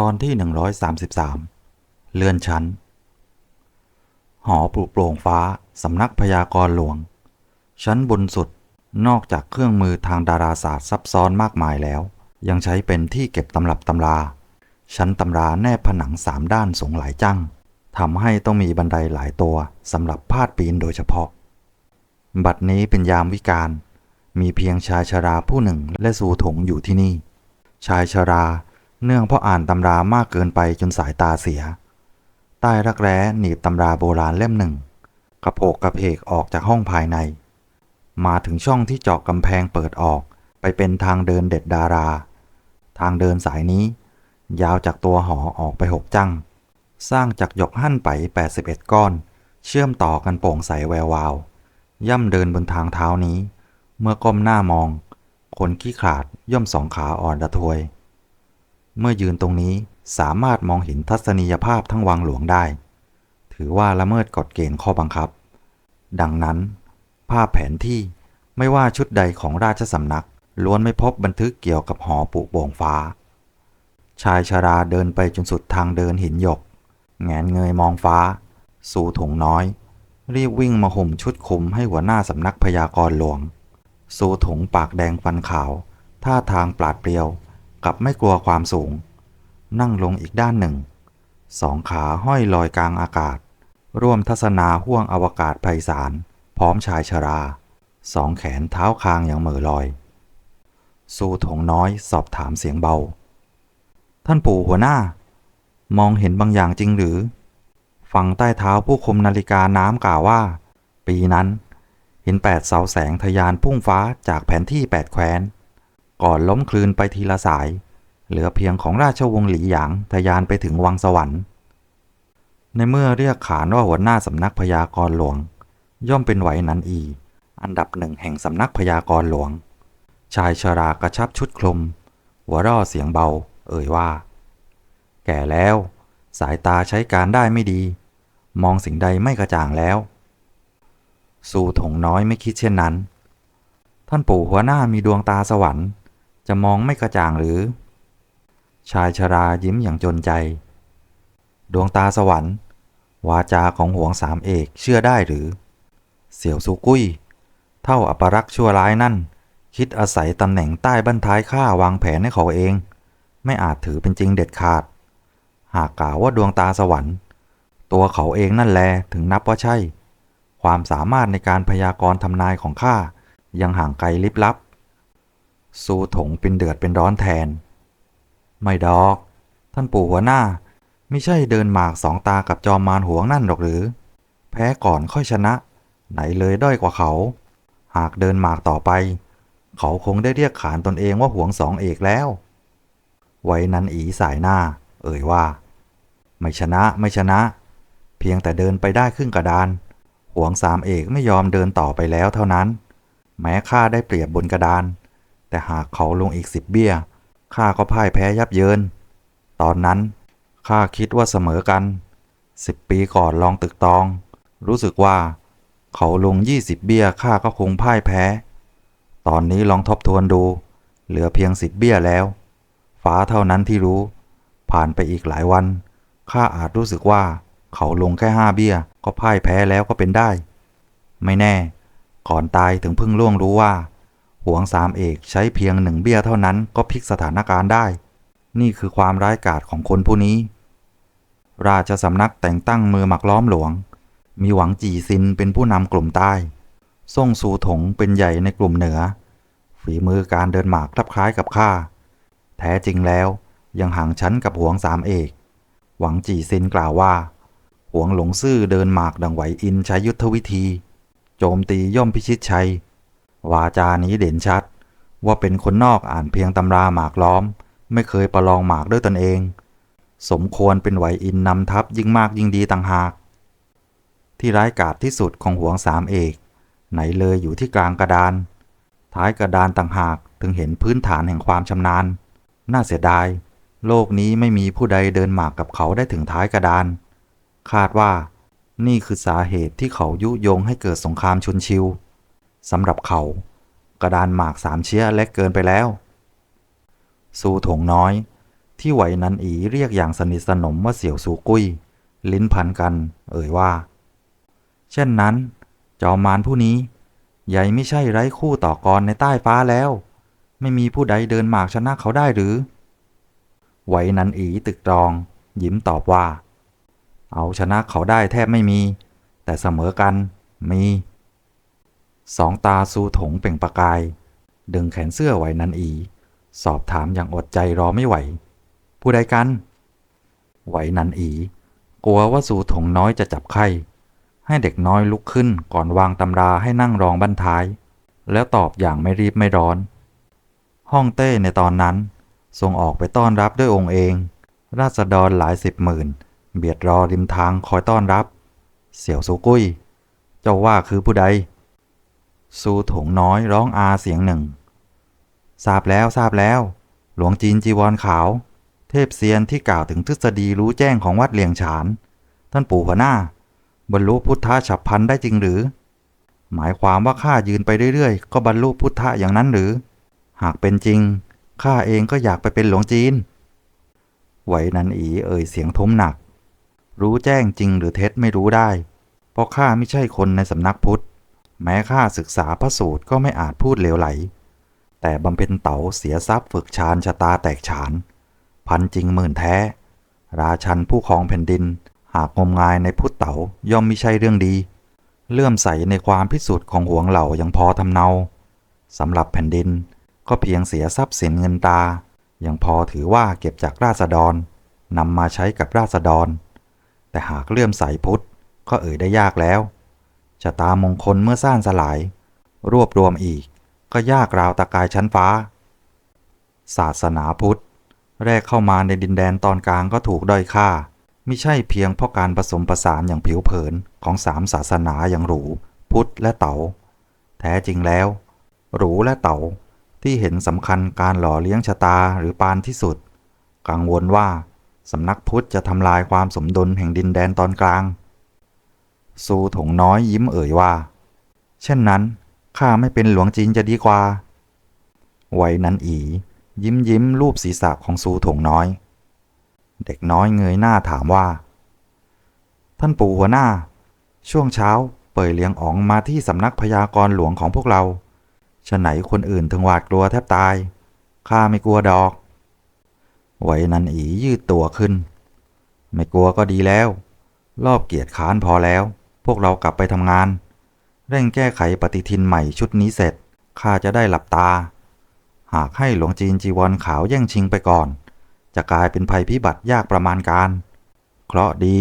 ตอนที่ 133 เลื่อนชั้น หอปลุกโปร่งฟ้า สำนักพยากรณ์หลวง ชั้นบนสุด นอกจากเครื่องมือทางดาราศาสตร์ซับซ้อนมากมายแล้ว ยังใช้เป็นที่เก็บตำรับตำรา ชั้นตำราแนบผนังสามด้านสูงหลายจังทำให้ต้องมีบันไดหลายตัวสำหรับพาดปีนโดยเฉพาะ บัดนี้เป็นยามวิกาลมีเพียงชายชราผู้หนึ่งและสูถงอยู่ที่นี่ ชายชรา เนื่องเพราะอ่านตำรามากเกินไปจนสายตาเสีย ใต้รักแร้หนีบตำราโบราณเล่มหนึ่งกระโปกกระเพกออกจากห้องภายใน มาถึงช่องที่เจาะกำแพงเปิดออกไปเป็นทางเดินเด็ดดารา ทางเดินสายนี้ ยาวจากตัวหอออกไปหกจัง สร้างจากหยกหั่นไป 81 ก้อน เชื่อมต่อกันโปร่งใสแวววาว ย่ำเดินบนทางเท้านี้ เมื่อก้มหน้ามอง คนขี้ขาดย่อมสองขาอ่อนระทวย เมื่อยืนตรงนี้สามารถมองเห็นทัศนียภาพทั้งวังหลวงได้ ถือว่าละเมิดกฎเกณฑ์ข้อบังคับ ดังนั้น ภาพแผนที่ไม่ว่าชุดใดของราชสำนักล้วนไม่พบบันทึกเกี่ยวกับหอปุโป่งฟ้า ชายชาราเดินไปจนสุดทางเดินหินหยก แงนเงยมองฟ้า สู่ถุงน้อย รีบวิ่งมาห่มชุดคลุมให้หัวหน้าสำนักพยากรณ์หลวง สู่ถุงปากแดงฟันขาว ท่าทางปราดเปรียว กับไม่กลัวความสูง นั่งลงอีกด้านหนึ่ง สองขาห้อยลอยกลางอากาศ ร่วมทัศนาห่วงอวกาศไพศาล พร้อมชายชรา สองแขนเท้าคางอย่างเหม่อลอย สู่ถงน้อยสอบถามเสียงเบา ท่านปู่หัวหน้า มองเห็นบางอย่างจริงหรือ ฝั่งใต้เท้าผู้คมนาฬิกาน้ำกล่าวว่า ปีนั้นเห็นแปดเสาแสงทะยานพุ่งฟ้าจากแผนที่แปดแคว้น ก่อนล้มคลืนไปทีละสาย เหลือเพียงของราชวงศ์หลีหยางทะยานไปถึงวังสวรรค์ ในเมื่อเรียกขานว่าหัวหน้าสำนักพยากรหลวง ย่อมเป็นไหวนันอี อันดับหนึ่งแห่งสำนักพยากรหลวง ชายชรากระชับชุดคลุม หัวร่อเสียงเบา เอ่ยว่า แก่แล้ว สายตาใช้การได้ไม่ดี มองสิ่งใดไม่กระจ่างแล้วสู่ถงน้อยไม่คิดเช่นนั้น ท่านปู่หัวหน้ามีดวงตาสวรรค์ จะมองไม่กระจ่างหรือ ชายชรายิ้มอย่างจนใจ ดวงตาสวรรค์ วาจาของหวงสามเอกเชื่อได้หรือ เสี่ยวสุกุ้ย เท่าอัปรักษ์ชั่วร้ายนั่น คิดอาศัยตำแหน่งใต้บั้นท้ายข้าวางแผนให้เขาเอง ไม่อาจถือเป็นจริงเด็ดขาด หากกล่าวว่าดวงตาสวรรค์ ตัวเขาเองนั่นแลถึงนับว่าใช่ ความสามารถในการพยากรณ์ทำนายของข้ายังห่างไกลลิบลับ สู้ถงเป็นเดือดเป็นร้อนแทน ไม่ดอก ท่านปู่หัวหน้า ไม่ใช่เดินหมากสองตากับจอมมารหวงนั่นหรอกหรือ แพ้ก่อนค่อยชนะ ไหนเลยด้อยกว่าเขา หากเดินหมากต่อไป เขาคงได้เรียกขานตนเองว่าหวงสองเอกแล้ว ไว้นั้นอีสายหน้า เอ่ยว่า ไม่ชนะไม่ชนะ เพียงแต่เดินไปได้ครึ่งกระดานหวงสามเอกไม่ยอมเดินต่อไปแล้วเท่านั้น แม้ข้าได้เปรียบบนกระดาน แต่หากเขาลงอีกสิบเบี้ยข้าก็พ่ายแพ้ยับเยิน ตอนนั้นข้าคิดว่าเสมอกันสิบปีก่อนลองตึกตอง รู้สึกว่า เขาลงยี่สิบเบี้ยข้าก็คงพ่ายแพ้ ตอนนี้ลองทบทวนดู เหลือเพียงสิบเบี้ยแล้ว ฟ้าเท่านั้นที่รู้ ผ่านไปอีกหลายวันข้าอาจรู้สึกว่า เขาลงแค่ห้าเบี้ยก็พ่ายแพ้แล้วก็เป็นได้ ไม่แน่ ก่อนตายถึงเพิ่งล่วงรู้ว่า หวงสามเอกใช้เพียงหนึ่งเบี้ยเท่านั้นก็พลิกสถานการณ์ได้ นี่คือความร้ายกาจของคนผู้นี้ ราชสำนักแต่งตั้งมือหมักล้อมหลวง มีหวังจีซินเป็นผู้นำกลุ่มใต้ส่งสูถงเป็นใหญ่ในกลุ่มเหนือ ฝีมือการเดินหมากคลับคล้ายกับข้า แท้จริงแล้วยังห่างชั้นกับหวงสามเอก หวังจีซินกล่าวว่า หวงหลงซื่อเดินหมากดังไหวอินใช้ยุทธวิธี โจมตีย่อมพิชิตชัย วาจานี้เด่นชัด ว่าเป็นคนนอกอ่านเพียงตำราหมากล้อม ไม่เคยประลองหมากด้วยตนเอง สมควรเป็นไหวอินนำทัพยิ่งมากยิ่งดีต่างหาก ที่ร้ายกาจที่สุดของหวงสามเอก ไหนเลยอยู่ที่กลางกระดาน ท้ายกระดานต่างหากถึงเห็นพื้นฐานแห่งความชำนาญ น่าเสียดาย โลกนี้ไม่มีผู้ใดเดินหมากกับเขาได้ถึงท้ายกระดาน คาดว่านี่คือสาเหตุที่เขายุยงให้เกิดสงครามชุนชิว สำหรับเขากระดานหมากสามเชี้ยเล็กเกินไปแล้ว สู้ถงน้อย ที่ไหวนันอีเรียกอย่างสนิทสนมว่าเสี่ยวสูกุ้ย ลิ้นพันกัน เอ่ยว่า เช่นนั้นจอมมารผู้นี้ ใหญ่ไม่ใช่ไร้คู่ต่อกรในใต้ฟ้าแล้ว ไม่มีผู้ใดเดินหมากชนะเขาได้หรือ ไหวนันอีตึกตรอง ยิ้มตอบว่า เอาชนะเขาได้แทบไม่มี แต่เสมอกันมี สองตาสูถงเปล่งประกาย ดึงแขนเสื้อไหวนันอี สอบถามอย่างอดใจรอไม่ไหว ผู้ใดกัน ไหวนันอี กลัวว่าสูถงน้อยจะจับไข้ ให้เด็กน้อยลุกขึ้นก่อนวางตำราให้นั่งรองบั้นท้าย แล้วตอบอย่างไม่รีบไม่ร้อน ห้องเต้ในตอนนั้นทรงออกไปต้อนรับด้วยองค์เอง ราษฎรหลายสิบหมื่น เบียดรอริมทางคอยต้อนรับ เสี่ยวสูกุ้ย เจ้าว่าคือผู้ใด สูถงน้อยร้องอาเสียงหนึ่ง ทราบแล้วทราบแล้ว หลวงจีนจีวรขาว เทพเซียนที่กล่าวถึงทฤษฎีรู้แจ้งของวัดเลียงฉาน ท่านปู่หัวหน้า บรรลุพุทธะฉับพันได้จริงหรือ หมายความว่าข้ายืนไปเรื่อยๆ ก็บรรลุพุทธะอย่างนั้นหรือ หากเป็นจริงข้าเองก็อยากไปเป็นหลวงจีน ไหวนันอีเอ่ยเสียงทุ้มหนัก รู้แจ้งจริงหรือเท็จไม่รู้ได้ เพราะข้าไม่ใช่คนในสำนักพุทธ แม้ข้าศึกษาพระสูตรก็ไม่อาจพูดเลวไหล แต่บำเพ็ญเต๋าเสียทรัพย์ฝึกชาญชะตาแตกฉาน พันจริงหมื่นแท้ ราชันผู้ครองแผ่นดิน หากงมงายในพุทธเต๋าย่อมมิใช่เรื่องดี เลื่อมใสในความพิสุทธิ์ของหวงเหล่ายังพอทำเนาสำหรับแผ่นดินก็เพียงเสียทรัพย์สินเงินตา ยังพอถือว่าเก็บจากราษฎรนำมาใช้กับราษฎร แต่หากเลื่อมใสพุทธก็เอ่ยได้ยากแล้ว ชะตามงคลเมื่อสร้างสลาย รวบรวมอีก ก็ยากราวตะกายชั้นฟ้า ศาสนาพุทธ แรกเข้ามาในดินแดนตอนกลางก็ถูกด้อยค่าไม่ใช่เพียงเพราะการผสมผสานอย่างผิวเผินของสามศาสนาอย่างหรู พุทธและเต๋าแท้จริงแล้ว หรูและเต๋าที่เห็นสำคัญการหล่อเลี้ยงชะตาหรือปานที่สุด กังวลว่าสำนักพุทธจะทำลายความสมดุลแห่งดินแดนตอนกลาง สูถงน้อยยิ้มเอ่ยว่า เช่นนั้นข้าไม่เป็นหลวงจีนจะดีกว่า ไว้นั้นอี ยิ้มยิ้มรูปศีรษะของสูถงน้อย เด็กน้อยเงยหน้าถามว่า ท่านปู่หัวหน้า ช่วงเช้าเปิดเลี้ยงอ๋องมาที่สำนักพยากรณ์หลวงของพวกเราฉะไหนคนอื่นถึงหวาดกลัวแทบตาย ข้าไม่กลัวดอก ไว้นันอียืดตัวขึ้น ไม่กลัวก็ดีแล้ว รอบเกียรติค้านพอแล้ว พวกเรากลับไปทำงาน เร่งแก้ไขปฏิทินใหม่ชุดนี้เสร็จข้าจะได้หลับตา หากให้หลวงจีนจีวรขาวแย่งชิงไปก่อน จะกลายเป็นภัยพิบัติยากประมาณการ เคราะดี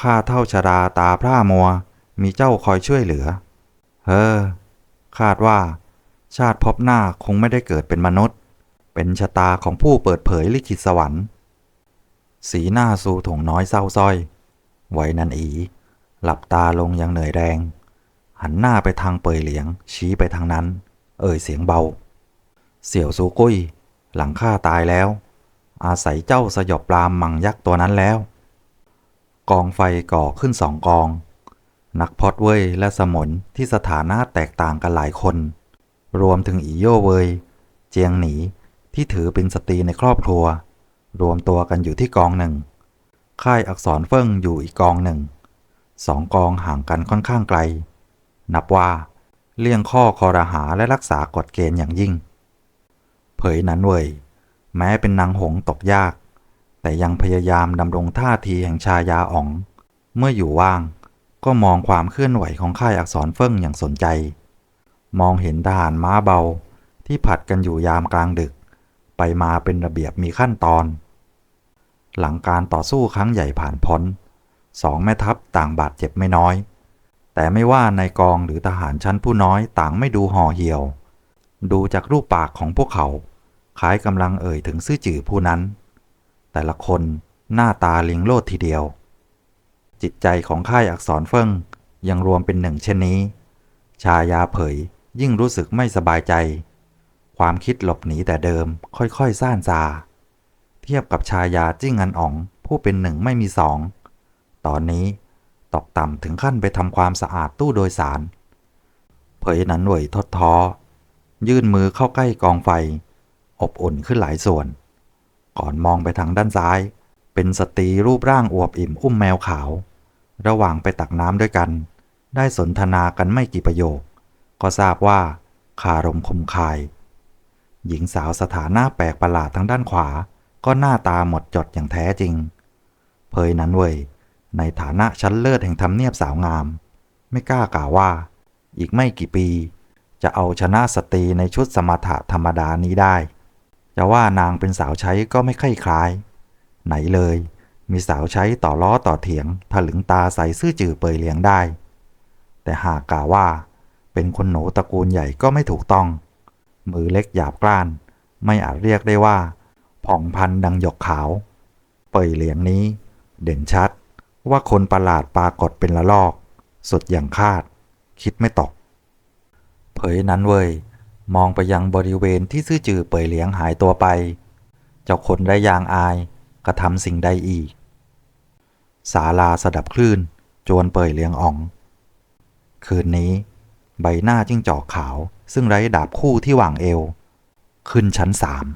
ข้าเท่าชราตาพร่ามัว มีเจ้าคอยช่วยเหลือ เฮ้อคาดว่า ชาติพบหน้าคงไม่ได้เกิดเป็นมนุษย์ เป็นชะตาของผู้เปิดเผยลิขิตสวรรค์ สีหน้าสูถงน้อยเศร้าส้อย ไว้นันอี หลับตาลงอย่างเหนื่อยแรง หันหน้าไปทางเปยเหลียง ชี้ไปทางนั้น เอ่ยเสียงเบา เสี่ยวสูกุ้ย หลังข้าตายแล้ว อาศัยเจ้าสยบปรามมังยักษ์ตัวนั้นแล้ว กองไฟก่อขึ้นสองกอง นักพอดเว่ยและสมนที่สถานะแตกต่างกันหลายคน รวมถึงอีโยเวยเจียงหนีที่ถือเป็นสตรีในครอบครัว รวมตัวกันอยู่ที่กองหนึ่ง ค่ายอักษรเฟิ่งอยู่อีกกองหนึ่ง สองกองห่างกันค่อนข้างไกล นับว่า เลี่ยงข้อคอรหาและรักษากฎเกณฑ์อย่างยิ่ง เผยนั้นเวยแม้เป็นนางหงตกยาก แต่ยังพยายามดำรงท่าทีแห่งชายาอ๋อง เมื่ออยู่ว่างก็มองความเคลื่อนไหวของค่ายอักษรเฟิ่งอย่างสนใจ มองเห็นทหารม้าเบาที่ผัดกันอยู่ยามกลางดึก ไปมาเป็นระเบียบมีขั้นตอน หลังการต่อสู้ครั้งใหญ่ผ่านพ้น สองแม่ทัพต่างบาดเจ็บไม่น้อย แต่ไม่ว่าในกองหรือทหารชั้นผู้น้อยต่างไม่ดูห่อเหี่ยว ดูจากรูปปากของพวกเขาคล้ายกำลังเอ่ยถึงซื่อจื่อผู้นั้น แต่ละคนหน้าตาลิงโลดทีเดียว จิตใจของค่ายอักษรเฟิ่งยังรวมเป็นหนึ่งเช่นนี้ ชายาเผยยิ่งรู้สึกไม่สบายใจ ความคิดหลบหนีแต่เดิมค่อยๆซ่านซา เทียบกับชายาจิ้งอันอ๋องผู้เป็นหนึ่งไม่มีสอง ตอนนี้ตกต่ำถึงขั้นไปทำความสะอาดตู้โดยสาร เผยหนันหน่วยทดท้อ ยื่นมือเข้าใกล้กองไฟ อบอุ่นขึ้นหลายส่วน ก่อนมองไปทางด้านซ้าย เป็นสตรีรูปร่างอวบอิ่มอุ้มแมวขาว ระหว่างไปตักน้ำด้วยกัน ได้สนทนากันไม่กี่ประโยค ก็ทราบว่าคารมคมคาย หญิงสาวสถานะแปลกประหลาดทางด้านขวา ก็หน้าตาหมดจดอย่างแท้จริงเพยนั้นเวย ในฐานะชั้นเลิศแห่งทำเนียบสาวงาม ไม่กล้ากล่าวว่า อีกไม่กี่ปี จะเอาชนะสตรีในชุดสมถะธรรมดานี้ได้ จะว่านางเป็นสาวใช้ก็ไม่ค่อยคล้าย ไหนเลย มีสาวใช้ต่อล้อต่อเถียงถลึงตาใส่ซื่อจื่อเปยเลี้ยงได้ แต่หากกล่าวว่า เป็นคนหนูตระกูลใหญ่ก็ไม่ถูกต้อง มือเล็กหยาบกร้าน ไม่อาจเรียกได้ว่า ผ่องพันดังหยกขาว เปยเหลียงนี้ เด่นชัด ว่าคนประหลาดปรากฏเป็นละลอก สุดอย่างคาด คิดไม่ตก เผยนั้นเว้ยมองไปยังบริเวณที่ซื่อจือเปยเหลียงหายตัวไป เจ้าคนได้ยางอายกระทำสิ่งใดอีกศาลาสดับคลื่น จวนเปยเหลียงอ่อง คืนนี้ ใบหน้าจิ้งจอกขาว ซึ่งไร้ดาบคู่ที่หว่างเอว ขึ้นชั้นสาม